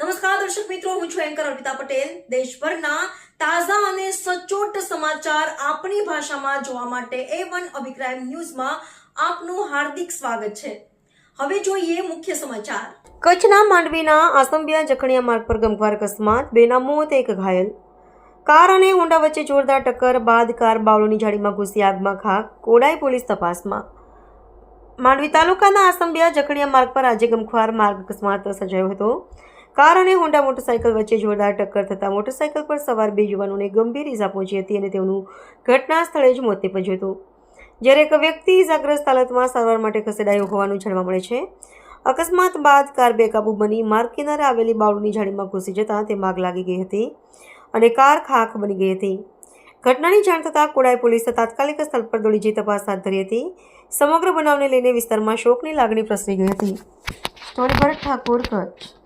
નમસ્કાર, દર્શક મિત્રો, હું છું એન્કર અર્પિતા પટેલ. દેશભરના તાજા અને સચોટ સમાચાર આપણી ભાષામાં જોવા માટે એ વન અભિપ્રાય ન્યૂઝમાં આપનું હાર્દિક સ્વાગત છે. હવે જોઈએ મુખ્ય સમાચાર. કચ્છના માંડવીના આસંબિયા જખણિયા માર્ગ પર ગમખ્વાર અકસ્માત, બેના મોત, એક ઘાયલ. કાર અને હોન્ડા વચ્ચે જોરદાર ટક્કર બાદ કાર બાવળોની જાળીમાં ઘૂસી આગમાં ખાક, કોડાઈ પોલીસ તપાસમાં. માંડવી તાલુકાના આસંબિયા જખણિયા માર્ગ પર આજે ગમખ્વાર માર્ગ અકસ્માત સર્જાયો હતો. કાર અને હોન્ડા મોટરસાઇકલ વચ્ચે જોરદાર ટક્કર થતાં મોટરસાઇકલ પર સવાર બે યુવાનોને ગંભીર ઇજા પહોંચી હતી અને તેમનું ઘટના સ્થળે જ મોત નીપજ્યું હતું. જ્યારે એક વ્યક્તિ ઇજાગ્રસ્ત હાલતમાં સારવાર માટે ખસેડાયો હોવાનું જાણવા મળે છે, અકસ્માત બાદ કાર બેકાબુ બની માર્ગ કિનારે આવેલી બાવળની જાળીમાં ઘૂસી જતાં તેમાં આગ લાગી ગઈ હતી અને કાર ખાખ બની ગઈ હતી. ઘટનાની જાણ થતાં કોડાઈ પોલીસે તાત્કાલિક સ્થળ પર દોડી જઈ તપાસ હાથ ધરી હતી. સમગ્ર બનાવને લઈને વિસ્તારમાં શોકની લાગણી પ્રસરી ગઈ હતી. સ્ટોરી ઠાકોર, કચ્છ.